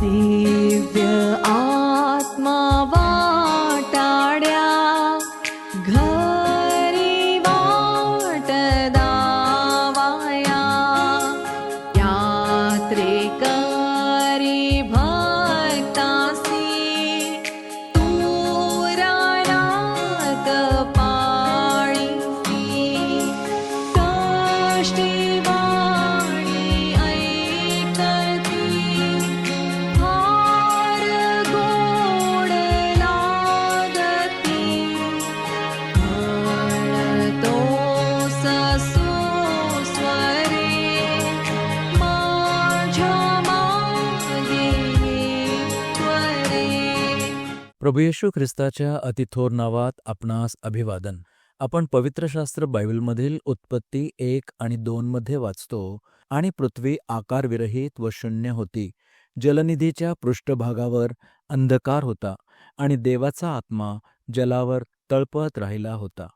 दिव्य आत्मा वाटाड्या घरी वाट दावाया यात्रेकरी भक्तासी तुरानात पाळीसी कष्टीवाणी प्रभू येशू ख्रिस्ताच्या अतिथोर नावात आपणास अभिवादन. आपण पवित्र शास्त्र बायबलमधील उत्पत्ती एक आणि दोन मध्ये वाचतो आणि पृथ्वी आकारविरहित व शून्य होती. जलनिधीच्या पृष्ठभागावर अंधकार होता आणि देवाचा आत्मा जलावर तळपत राहिला होता.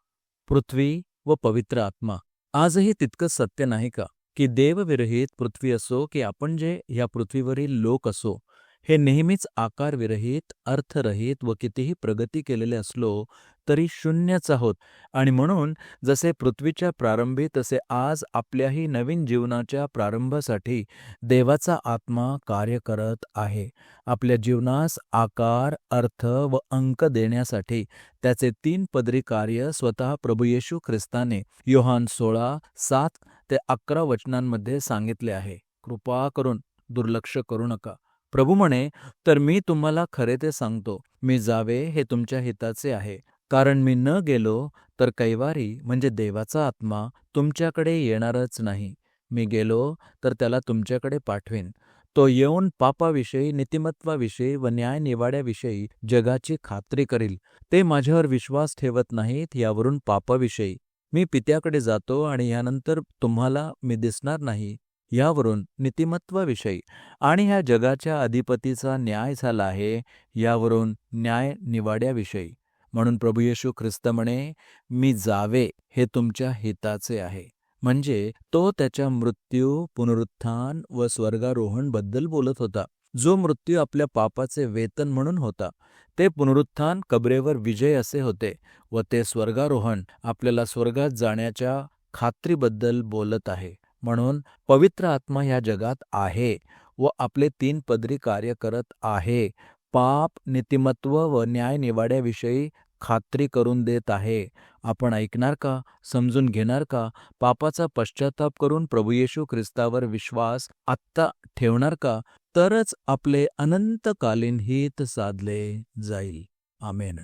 पृथ्वी व पवित्र आत्मा. आजही तितकं सत्य नाही का? की देवविरहित पृथ्वी असो की आपण जे ह्या पृथ्वीवरील लोक असो हे नेहमीच आकारविरहित अर्थरहित व कितीही प्रगती केलेले असलो तरी शून्यच आहोत. आणि म्हणून जसे पृथ्वीच्या प्रारंभी तसे आज आपल्याही नवीन जीवनाच्या प्रारंभासाठी देवाचा आत्मा कार्य करत आहे. आपल्या जीवनास आकार अर्थ व अंक देण्यासाठी त्याचे तीन पदरी कार्य स्वतः प्रभू येशू ख्रिस्ताने योहान सोळा सात ते अकरा वचनांमध्ये सांगितले आहे. कृपा करून दुर्लक्ष करू नका. प्रभू म्हणे तर मी तुम्हाला खरे ते सांगतो. मी जावे हे तुमच्या हिताचे आहे. कारण मी न गेलो तर कैवारी म्हणजे देवाचा आत्मा तुमच्याकडे येणारच नाही. मी गेलो तर त्याला तुमच्याकडे पाठवेन. तो येऊन पापाविषयी नीतिमत्वाविषयी व न्यायनिवाड्याविषयी जगाची खात्री करील. ते माझ्यावर विश्वास ठेवत नाहीत यावरून पापाविषयी. मी पित्याकडे जातो आणि यानंतर तुम्हाला मी दिसणार नाही. यावरून नीतिमत्वाविषयी. आणि ह्या जगाच्या अधिपतीचा न्याय झाला आहे यावरून न्याय निवाड्याविषयी. म्हणून प्रभू येशू ख्रिस्त म्हणे मी जावे हे तुमच्या हिताचे आहे. म्हणजे तो त्याच्या मृत्यू पुनरुत्थान व स्वर्गारोहणबद्दल बोलत होता. जो मृत्यू आपल्या पापाचे वेतन म्हणून होता. ते पुनरुत्थान कबरेवर विजय असे होते व ते स्वर्गारोहण आपल्याला स्वर्गात जाण्याच्या खात्रीबद्दल बोलत आहे. म्हणून पवित्र आत्मा ह्या जगात आहे व आपले तीन पदरी कार्य करत आहे. पाप नीतिमत्व व न्याय निवाड्याविषयी खात्री करून देत आहे. आपण ऐकणार का? समजून घेणार का? पापाचा पश्चाताप करून प्रभू येशू ख्रिस्तावर विश्वास आत्ता ठेवणार का? तरच आपले अनंतकालीन हित साधले जाईल. आमेन.